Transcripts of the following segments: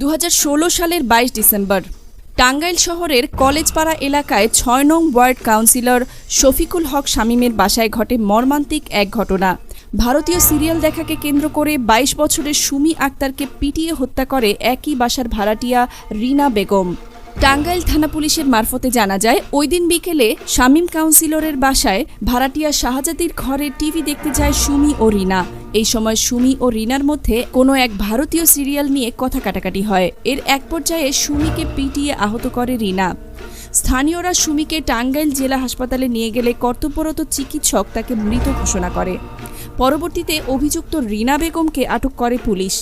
দু হাজার ষোলো সালের বাইশ ডিসেম্বর। টাঙ্গাইল শহরের কলেজপাড়া এলাকায় ছয় নং ওয়ার্ড কাউন্সিলর শফিকুল হক শামীমের বাসায় ঘটে মর্মান্তিক এক ঘটনা। ভারতীয় সিরিয়াল দেখাকে কেন্দ্র করে ২২ বছরের সুমি আক্তারকে পিটিয়ে হত্যা করে একই বাসার ভাড়াটিয়া রিনা বেগম। টাঙ্গাইল থানা পুলিশের মারফতে জানা যায়, ওই দিন বিকেলে শামীম কাউন্সিলরের বাসায় ভাড়াটিয়া শাহজাদির ঘরে টিভি দেখতে যায় সুমি ও রিনা। এই সময় সুমি ও রিনার মধ্যে কোনো এক ভারতীয় সিরিয়াল নিয়ে কথা কাটাকাটি হয়। এর এক পর্যায়ে সুমিকে পিটিয়ে আহত করে রিনা। স্থানীয়রা সুমিকে টাঙ্গাইল জেলা হাসপাতালে নিয়ে গেলে কর্তব্যরত চিকিৎসক তাকে মৃত ঘোষণা করে। পরবর্তীতে অভিযুক্ত রিনা বেগমকে আটক করে পুলিশ।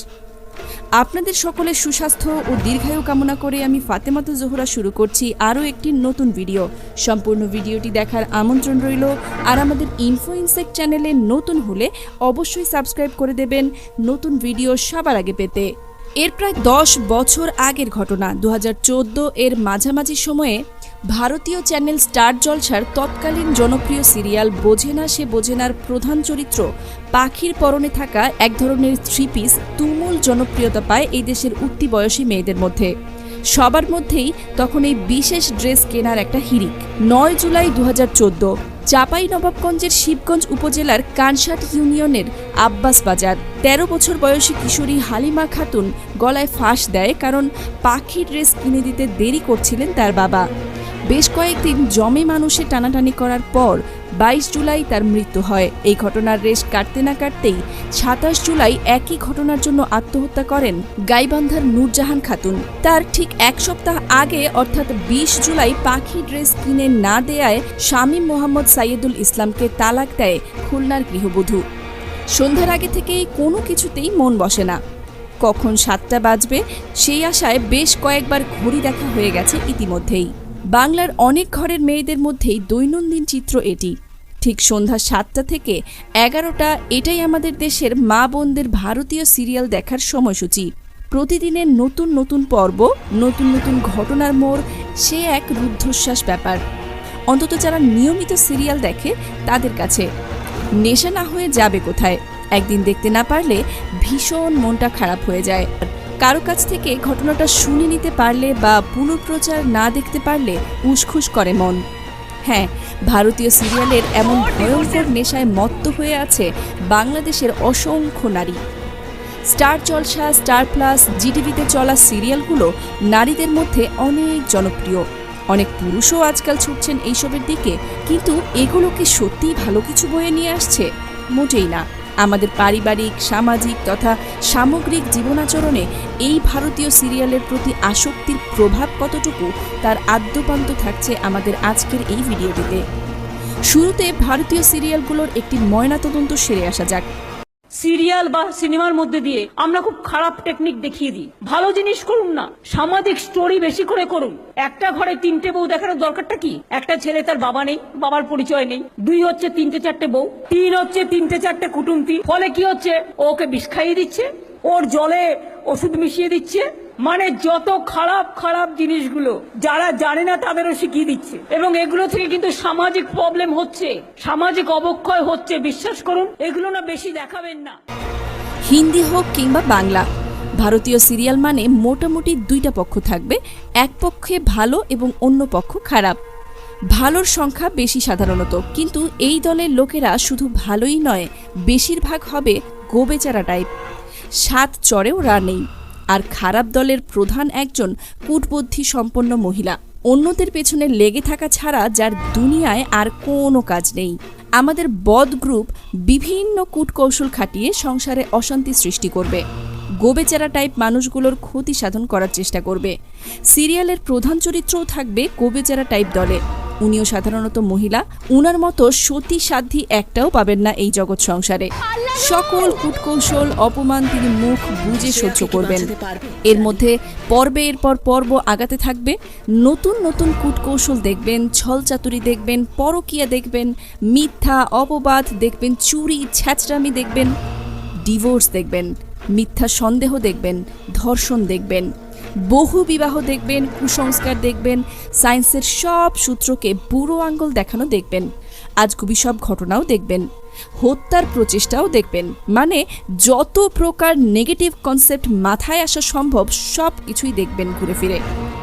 আপনাদের সকলের সুস্বাস্থ্য ও দীর্ঘায়ু কামনা করে আমি ফাতেমাতু জোহরা শুরু করছি আরও একটি নতুন ভিডিও। সম্পূর্ণ ভিডিওটি দেখার আমন্ত্রণ রইল। আর আমাদের ইনফো ইনসেক্ট চ্যানেলে নতুন হলে অবশ্যই সাবস্ক্রাইব করে দেবেন নতুন ভিডিও সবার আগে পেতে। এর প্রায় দশ বছর আগের ঘটনা দু হাজার চোদ্দ এর মাঝামাঝি সময়ে ভারতীয় চ্যানেল স্টার জলসার তৎকালীন জনপ্রিয় সিরিয়াল বোঝে না সে বোঝেনার প্রধান চরিত্র পাখির পরনে থাকা এক ধরনের থ্রি পিস তুমুল জনপ্রিয়তা পায় এই দেশের উঠতি বয়সী মেয়েদের মধ্যে। সবার মধ্যেই তখন এই বিশেষ ড্রেস কেনার একটা হিরিক। নয় জুলাই দু চাপাই নবাবগঞ্জের শিবগঞ্জ উপজেলার কানসাট ইউনিয়নের আব্বাস বাজার। তেরো বছর বয়সী কিশোরী হালিমা খাতুন গলায় ফাঁস দেয় কারণ পাখির ড্রেস কিনে দিতে দেরি করছিলেন তার বাবা। বেশ কয়েকদিন জমে মানুষে টানাটানি করার পর বাইশ জুলাই তার মৃত্যু হয়। এই ঘটনার রেশ কাটতে না কাটতেই সাতাশ জুলাই একই ঘটনার জন্য আত্মহত্যা করেন গাইবান্ধার নূরজাহান খাতুন। তার ঠিক এক সপ্তাহ আগে, অর্থাৎ বিশ জুলাই, পাখি ড্রেস কিনে না দেয়ায় শামীম মোহাম্মদ সাইয়েদুল ইসলামকে তালাক দেয় খুলনার গৃহবধূ। সন্ধ্যার আগে থেকেই কোনো কিছুতেই মন বসে না। কখন সাতটা বাজবে, সেই আশায় বেশ কয়েকবার ঘড়ি দেখা হয়ে গেছে ইতিমধ্যেই। বাংলার অনেক ঘরের মেয়েদের মধ্যেই দৈনন্দিন চিত্র এটি। ঠিক সন্ধ্যা সাতটা থেকে এগারোটা, এটাই আমাদের দেশের মা বোনদের ভারতীয় সিরিয়াল দেখার সময়সূচি। প্রতিদিনের নতুন নতুন পর্ব, নতুন নতুন ঘটনার মোড়, সে এক রুদ্ধশ্বাস ব্যাপার। অন্তত যারা নিয়মিত সিরিয়াল দেখে, তাদের কাছে। নেশা না হয়ে যাবে কোথায়? একদিন দেখতে না পারলে ভীষণ মনটা খারাপ হয়ে যায়। কারও কাছ থেকে ঘটনাটা শুনে নিতে পারলে বা পুনঃপ্রচার না দেখতে পারলে উসখুস করে মন। হ্যাঁ ভারতীয় সিরিয়ালের এমন ভয়ঙ্কর নেশায় মত্ত হয়ে আছে বাংলাদেশের অসংখ্য নারী। স্টার চলসা স্টার প্লাস, জিটিভিতে চলা সিরিয়ালগুলো নারীদের মধ্যে অনেক জনপ্রিয়। অনেক পুরুষও আজকাল ছুটছেন এইসবের দিকে, কিন্তু এগুলো কি সত্যিই ভালো কিছু বয়ে নিয়ে আসছে? মোটেই না। আমাদের পারিবারিক, সামাজিক তথা সামগ্রিক জীবনাচরণে এই ভারতীয় সিরিয়ালের প্রতি আসক্তির প্রভাব কতটুকু তার আদ্যপান্ত থাকছে আমাদের আজকের এই ভিডিওটিতে। শুরুতে ভারতীয় সিরিয়ালগুলোর একটি ময়নাতদন্ত সেরে আসা যাক। সিরিয়াল বা সিনেমার মধ্যে দিয়ে আমরা খুব খারাপ টেকনিক দেখিয়ে দিই। ভালো জিনিস করুন না, সামাজিক স্টোরি বেশি করে করুন। একটা ঘরে তিনটে বউ দেখানোর দরকারটা কি? একটা ছেলে তার বাবা নেই, বাবার পরিচয় নেই, দুই হচ্ছে তিনটে চারটে বউ, তিন হচ্ছে তিনটে চারটে কুটুমতি ফলে কি হচ্ছে? ওকে বিষ খাইয়ে দিচ্ছে, ওর জলে ওষুধ মিশিয়ে দিচ্ছে মানে যত খারাপ খারাপ জিনিসগুলো যারা জানে না তাদেরও শিখিয়ে দিচ্ছে। এবং এগুলো থেকে কিন্তু সামাজিক প্রবলেম হচ্ছে। সামাজিক অবক্ষয় হচ্ছে, বিশ্বাস করুন। এগুলো না বেশি দেখাবেন না। হিন্দি হোক কিংবা বাংলা, ভারতীয় সিরিয়াল মানে মোটামুটি দুইটা পক্ষ থাকবে। এক পক্ষে ভালো এবং অন্য পক্ষ খারাপ। ভালোর সংখ্যা বেশি সাধারণত। কিন্তু এই দলের লোকেরা শুধু ভালোই নয়, বেশিরভাগ হবে গোবেচারা টাইপ সাত চড়েও রা নেই। আর খারাপ দলের প্রধান একজন কূটবুদ্ধি সম্পন্ন মহিলা। অন্যদের পেছনে লেগে থাকা ছাড়া যার দুনিয়ায় আর কোনো কাজ নেই। আমাদের বদ গ্রুপ বিভিন্ন কূটকৌশল খাটিয়ে সংসারে অশান্তি সৃষ্টি করবে। গোবেচারা টাইপ মানুষগুলোর ক্ষতি সাধন করার চেষ্টা করবে। সিরিয়ালের প্রধান চরিত্রও থাকবে গোবেচারা টাইপ দলে। উনিও সাধারণত মহিলা। উনার মতো সতী সাধ্যী একটাও পাবেন না এই জগৎ সংসারে। সকল কূটকৌশল, অপমান তিনি মুখ বুঝে সহ্য করবেন। এর মধ্যে পর্বে এরপর পর্ব আগাতে থাকবে। নতুন নতুন কূটকৌশল দেখবেন ছলচাতুরি দেখবেন, পরকিয়া দেখবেন, মিথ্যা অপবাদ দেখবেন, চুরি ছ্যাচরামি দেখবেন, ডিভোর্স দেখবেন, মিথ্যা সন্দেহ দেখবেন, ধর্ষণ দেখবেন বহু বিবাহ দেখবেন, কুসংস্কার দেখবেন, সায়েন্সের সব সূত্রকে বুড়ো আঙ্গুল দেখানো দেখবেন। আজ আজগুবি সব ঘটনাও দেখবেন, হত্যার প্রচেষ্টাও দেখবেন। মানে যত প্রকার নেগেটিভ কনসেপ্ট মাথায় আসা সম্ভব, সব কিছুই দেখবেন ঘুরে ফিরে।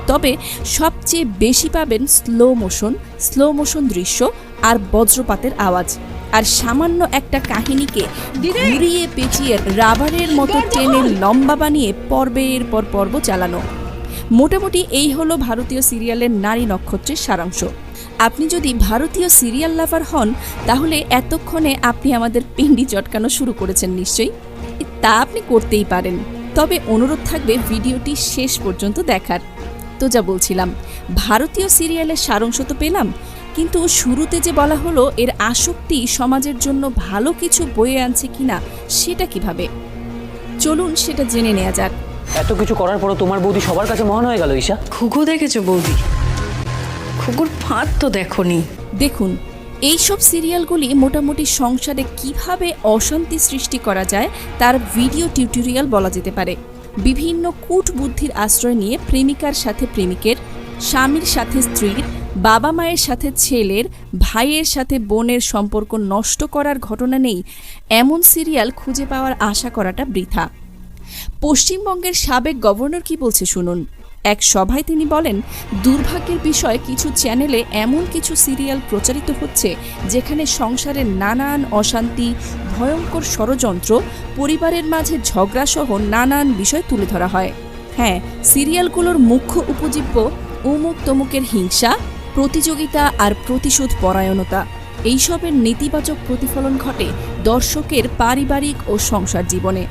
তবে সবচেয়ে বেশি পাবেন স্লো মোশন স্লো মোশন দৃশ্য আর বজ্রপাতের আওয়াজ। আর সামান্য একটা কাহিনীকে ঘুরিয়ে পেঁচিয়ে রাবারের মতো টেনে লম্বা বানিয়ে পর্বের পর পর্ব চালানো। মোটামুটি এই হলো ভারতীয় সিরিয়ালের নারী নক্ষত্রের সারাংশ। আপনি যদি ভারতীয় সিরিয়াল লাভার হন, তাহলে এতক্ষণে আপনি আমাদের পিন্ডি চটকানো শুরু করেছেন নিশ্চয়ই। তা আপনি করতেই পারেন। তবে অনুরোধ থাকবে ভিডিওটি শেষ পর্যন্ত দেখার। তো যা বলছিলাম, ভারতীয় সিরিয়ালের সারাংশ তো পেলাম কিন্তু শুরুতে যে বলা হলো এর আসক্তি সমাজের জন্য ভালো কিছু বয়ে আনছে কিনা সেটা কীভাবে? চলুন সেটা জেনে নেওয়া যাক। এত কিছু করার পরও তোমার বৌদি সবার কাছে মহান হয়ে গেল ঈশা। খুকু দেখেছ বৌদি? খুকুর ফাঁদ তো দেখনি। দেখুন এইসব সিরিয়ালগুলি মোটামুটি সংসারে কীভাবে অশান্তি সৃষ্টি করা যায় তার ভিডিও টিউটোরিয়াল বলা যেতে পারে। বিভিন্ন কূট বুদ্ধির আশ্রয় নিয়ে প্রেমিকার সাথে প্রেমিকের স্বামীর সাথে স্ত্রীর বাবা মায়ের সাথে ছেলের, ভাইয়ের সাথে বোনের সম্পর্ক নষ্ট করার ঘটনা নেই, এমন সিরিয়াল খুঁজে পাওয়ার আশা করাটা বৃথা। পশ্চিমবঙ্গের সাবেক গভর্নর কি বলছে শুনুন। এক সভায় তিনি বলেন, দুর্ভাগ্যের বিষয় কিছু চ্যানেলে এমন কিছু সিরিয়াল প্রচারিত হচ্ছে, যেখানে সংসারের নানান অশান্তি, ভয়ঙ্কর ষড়যন্ত্র, পরিবারের মাঝে ঝগড়াসহ নানান বিষয় তুলে ধরা হয়। হ্যাঁ সিরিয়ালগুলোর মুখ্য উপজীব্য উমুক তমুকের হিংসা প্রতিযোগিতা আর প্রতিশোধ পরায়ণতা। এইসবের নেতিবাচক প্রতিফলন ঘটে দর্শকের পারিবারিক ও সংসার জীবনে।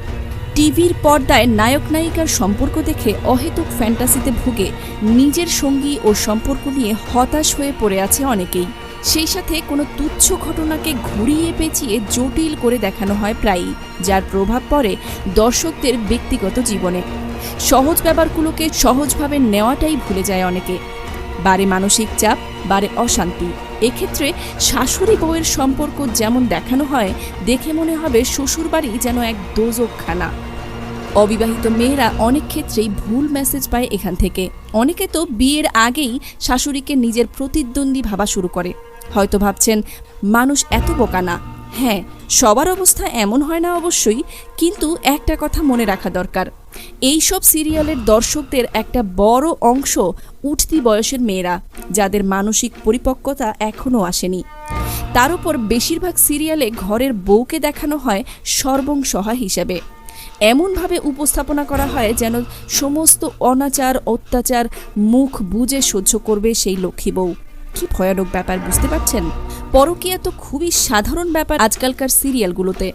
টিভির পর্দায় নায়ক নায়িকার সম্পর্ক দেখে অহেতুক ফ্যান্টাসিতে ভুগে নিজের সঙ্গী ও সম্পর্ক নিয়ে হতাশ হয়ে পড়ে আছে অনেকেই। সেই সাথে কোনো তুচ্ছ ঘটনাকে ঘুরিয়ে পেঁচিয়ে জটিল করে দেখানো হয় প্রায়ই, যার প্রভাব পড়ে দর্শকদের ব্যক্তিগত জীবনে। সহজ ব্যাপারগুলোকে সহজভাবে নেওয়াটাই ভুলে যায় অনেকে। বাড়ে মানসিক চাপ, বাড়ে অশান্তি। এক্ষেত্রে শাশুড়ি বউয়ের সম্পর্ক যেমন দেখানো হয়, দেখে মনে হবে শ্বশুরবাড়ি যেন এক দোজকখানা অবিবাহিত মেয়েরা অনেক ক্ষেত্রেই ভুল মেসেজ পায় এখান থেকে। অনেকে তো বিয়ের আগেই শাশুড়িকে নিজের প্রতিদ্বন্দ্বী ভাবা শুরু করে। হয়তো ভাবছেন, মানুষ এত বোকা না। হ্যাঁ সবার অবস্থা এমন হয় না অবশ্যই, কিন্তু একটা কথা মনে রাখা দরকার। এইসব সিরিয়ালের দর্শকদের একটা বড় অংশ উঠতি বয়সের মেয়েরা, যাদের মানসিক পরিপক্কতা এখনও আসেনি। তার উপর বেশিরভাগ সিরিয়ালে ঘরের বউকে দেখানো হয় সর্বংসহা হিসেবে। এমনভাবে উপস্থাপনা করা হয় যেন সমস্ত অনাচার, অত্যাচার মুখ বুজে সহ্য করবে সেই লক্ষ্মী বউ। কি ভয়ানক ব্যাপার, বুঝতে পারছেন? পরকীয়া তো খুবই সাধারণ ব্যাপার আজকালকার সিরিয়ালগুলোতে।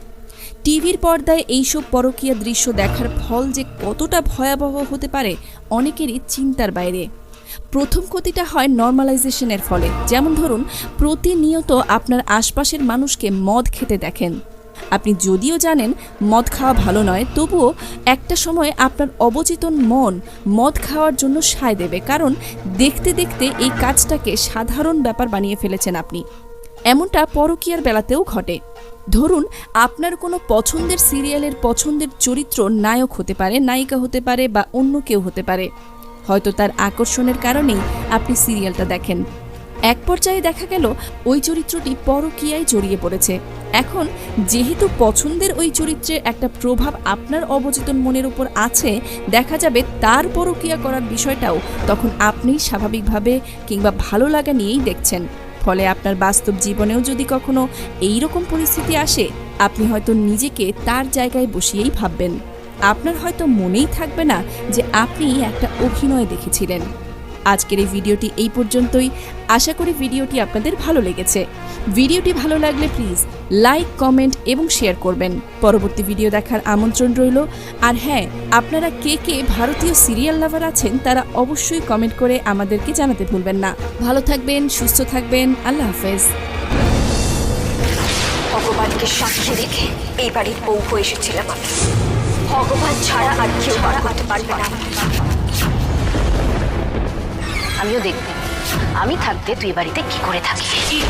টিভির পর্দায় এইসব পরকীয়া দৃশ্য দেখার ফল যে কতটা ভয়াবহ হতে পারে, অনেকেরই চিন্তার বাইরে। প্রথম ক্ষতিটা হয় নর্মালাইজেশনের ফলে। যেমন ধরুন, প্রতিনিয়ত আপনার আশপাশের মানুষকে মদ খেতে দেখেন। আপনি যদিও জানেন, মদ খাওয়া ভালো নয়, তবুও একটা সময় আপনার অবচেতন মন মদ খাওয়ার জন্য সায় দেবে। কারণ দেখতে দেখতে এই কাজটাকে সাধারণ ব্যাপার বানিয়ে ফেলেছেন আপনি। এমনটা পরকীয়ার বেলাতেও ঘটে। ধরুন, আপনার কোনো পছন্দের সিরিয়ালের পছন্দের চরিত্র নায়ক হতে পারে, নায়িকা হতে পারে বা অন্য কেউ হতে পারে। হয়তো তার আকর্ষণের কারণেই আপনি সিরিয়ালটা দেখেন। এক পর্যায়ে দেখা গেল, ওই চরিত্রটি পরকীয়ায় জড়িয়ে পড়েছে। এখন, যেহেতু পছন্দের ওই চরিত্রের একটা প্রভাব আপনার অবচেতন মনের উপর আছে, দেখা যাবে তার পরকীয়া করার বিষয়টাও তখন আপনি স্বাভাবিকভাবে কিংবা ভালো লাগা নিয়েই দেখছেন। ফলে আপনার বাস্তব জীবনেও যদি কখনো এই রকম পরিস্থিতি আসে, আপনি হয়তো নিজেকে তার জায়গায় বসিয়েই ভাববেন। আপনার হয়তো মনেই থাকবে না যে আপনি একটা অভিনয় দেখেছিলেন। আজকের এই ভিডিওটি এই পর্যন্তই। আশা করি ভিডিওটি আপনাদের ভালো লেগেছে। ভিডিওটি ভালো লাগলে প্লিজ লাইক কমেন্ট এবং শেয়ার করবেন। পরবর্তী ভিডিও দেখার আমন্ত্রণ রইল। আর হ্যাঁ আপনারা কে কে ভারতীয় সিরিয়াল লাভার আছেন, তারা অবশ্যই কমেন্ট করে আমাদেরকে জানাতে ভুলবেন না। ভালো থাকবেন, সুস্থ থাকবেন, আল্লাহ হাফেজ। ভগবানকে সাক্ষী রেখে এই বাড়ির বউ এসেছিলাম আমি। ভগবান ছাড়া আর কেউ পারবে না। আমিও দেখব। আমি থাকতে তুই বাড়িতে কি করে থাকি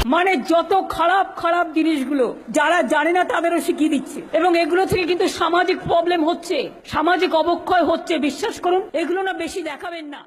মানে যত খারাপ খারাপ জিনিসগুলো যারা জানে না তাদেরও শিখিয়ে দিচ্ছে। এবং এগুলো থেকে কিন্তু সামাজিক প্রবলেম হচ্ছে, সামাজিক অবক্ষয় হচ্ছে, বিশ্বাস করুন, এগুলো না বেশি দেখাবেন না।